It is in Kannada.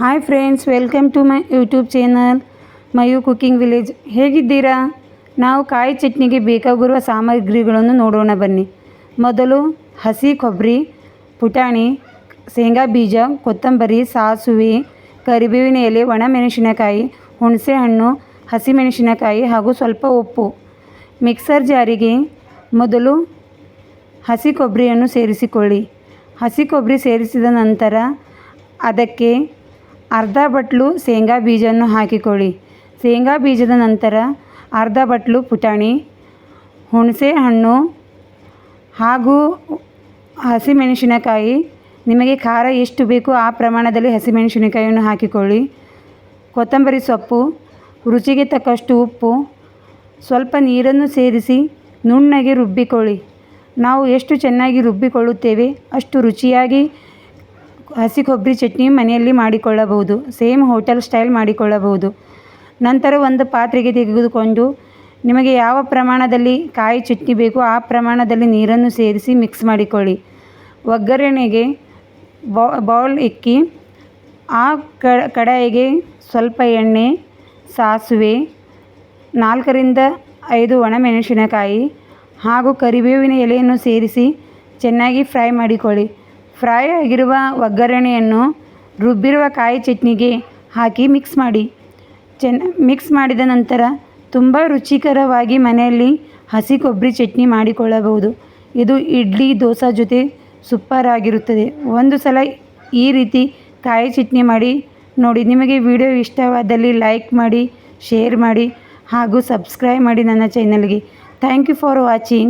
Hi friends welcome to my YouTube channel Mayu cooking village ಹೇಗಿದ್ದೀರಾ? ನಾವು ಕಾಯಿ ಚಟ್ನಿಗೆ ಬೇಕಾಗಿರುವ ಸಾಮಗ್ರಿಗಳನ್ನು ನೋಡೋಣ ಬನ್ನಿ. ಮೊದಲು ಹಸಿ ಕೊಬ್ಬರಿ, ಪುಟಾಣಿ, ಶೇಂಗಾ ಬೀಜ, ಕೊತ್ತಂಬರಿ, ಸಾಸಿವೆ, ಕರಿಬೇವಿನ ಎಲೆ, ಒಣಮೆಣಸಿನಕಾಯಿ, ಹುಣಸೆಹಣ್ಣು, ಹಸಿಮೆಣಸಿನಕಾಯಿ ಹಾಗೂ ಸ್ವಲ್ಪ ಉಪ್ಪು. ಮಿಕ್ಸರ್ ಜಾರಿಗೆ ಮೊದಲು ಹಸಿ ಕೊಬ್ಬರಿಯನ್ನು ಸೇರಿಸಿಕೊಳ್ಳಿ. ಹಸಿ ಕೊಬ್ಬರಿ ಸೇರಿಸಿದ ನಂತರ ಅದಕ್ಕೆ ಅರ್ಧ ಬಟ್ಲು ಶೇಂಗಾ ಬೀಜವನ್ನು ಹಾಕಿಕೊಳ್ಳಿ. ಶೇಂಗಾ ಬೀಜದ ನಂತರ ಅರ್ಧ ಬಟ್ಲು ಪುಟಾಣಿ, ಹುಣಸೆ ಹಣ್ಣು ಹಾಗೂ ಹಸಿಮೆಣಸಿನಕಾಯಿ. ನಿಮಗೆ ಖಾರ ಎಷ್ಟು ಬೇಕೋ ಆ ಪ್ರಮಾಣದಲ್ಲಿ ಹಸಿಮೆಣಸಿನಕಾಯಿಯನ್ನು ಹಾಕಿಕೊಳ್ಳಿ. ಕೊತ್ತಂಬರಿ ಸೊಪ್ಪು, ರುಚಿಗೆ ತಕ್ಕಷ್ಟು ಉಪ್ಪು, ಸ್ವಲ್ಪ ನೀರನ್ನು ಸೇರಿಸಿ ನುಣ್ಣಗೆ ರುಬ್ಬಿಕೊಳ್ಳಿ. ನಾವು ಎಷ್ಟು ಚೆನ್ನಾಗಿ ರುಬ್ಬಿಕೊಳ್ಳುತ್ತೇವೆ ಅಷ್ಟು ರುಚಿಯಾಗಿ ಹಸಿ ಕೊಬ್ಬರಿ ಚಟ್ನಿ ಮನೆಯಲ್ಲಿ ಮಾಡಿಕೊಳ್ಳಬಹುದು. ಸೇಮ್ ಹೋಟೆಲ್ ಸ್ಟೈಲ್ ಮಾಡಿಕೊಳ್ಳಬಹುದು. ನಂತರ ಒಂದು ಪಾತ್ರೆಗೆ ತೆಗೆದುಕೊಂಡು ನಿಮಗೆ ಯಾವ ಪ್ರಮಾಣದಲ್ಲಿ ಕಾಯಿ ಚಟ್ನಿ ಬೇಕೋ ಆ ಪ್ರಮಾಣದಲ್ಲಿ ನೀರನ್ನು ಸೇರಿಸಿ ಮಿಕ್ಸ್ ಮಾಡಿಕೊಳ್ಳಿ. ಒಗ್ಗರಣೆಗೆ ಬೌಲ್ ಇಕ್ಕಿ, ಆ ಕಡಾಯಿಗೆ ಸ್ವಲ್ಪ ಎಣ್ಣೆ, ಸಾಸಿವೆ, ನಾಲ್ಕರಿಂದ ಐದು ಒಣಮೆಣಸಿನಕಾಯಿ ಹಾಗೂ ಕರಿಬೇವಿನ ಎಲೆಯನ್ನು ಸೇರಿಸಿ ಚೆನ್ನಾಗಿ ಫ್ರೈ ಮಾಡಿಕೊಳ್ಳಿ. ಫ್ರೈ ಆಗಿರುವ ಒಗ್ಗರಣೆಯನ್ನು ರುಬ್ಬಿರುವ ಕಾಯಿ ಚಟ್ನಿಗೆ ಹಾಕಿ ಮಿಕ್ಸ್ ಮಾಡಿ. ಚೆನ್ನ ಮಿಕ್ಸ್ ಮಾಡಿದ ನಂತರ ತುಂಬ ರುಚಿಕರವಾಗಿ ಮನೆಯಲ್ಲಿ ಹಸಿ ಕೊಬ್ಬರಿ ಚಟ್ನಿ ಮಾಡಿಕೊಳ್ಳಬಹುದು. ಇದು ಇಡ್ಲಿ, ದೋಸೆ ಜೊತೆ ಸೂಪರ್ ಆಗಿರುತ್ತದೆ. ಒಂದು ಸಲ ಈ ರೀತಿ ಕಾಯಿ ಚಟ್ನಿ ಮಾಡಿ ನೋಡಿ. ನಿಮಗೆ ವಿಡಿಯೋ ಇಷ್ಟವಾದಲ್ಲಿ ಲೈಕ್ ಮಾಡಿ ಶೇರ್ ಮಾಡಿ ಹಾಗೂ ಸಬ್ಸ್ಕ್ರೈಬ್ ಮಾಡಿ ನನ್ನ ಚಾನಲ್ಗೆ ಥ್ಯಾಂಕ್ ಯು ಫಾರ್ ವಾಚಿಂಗ್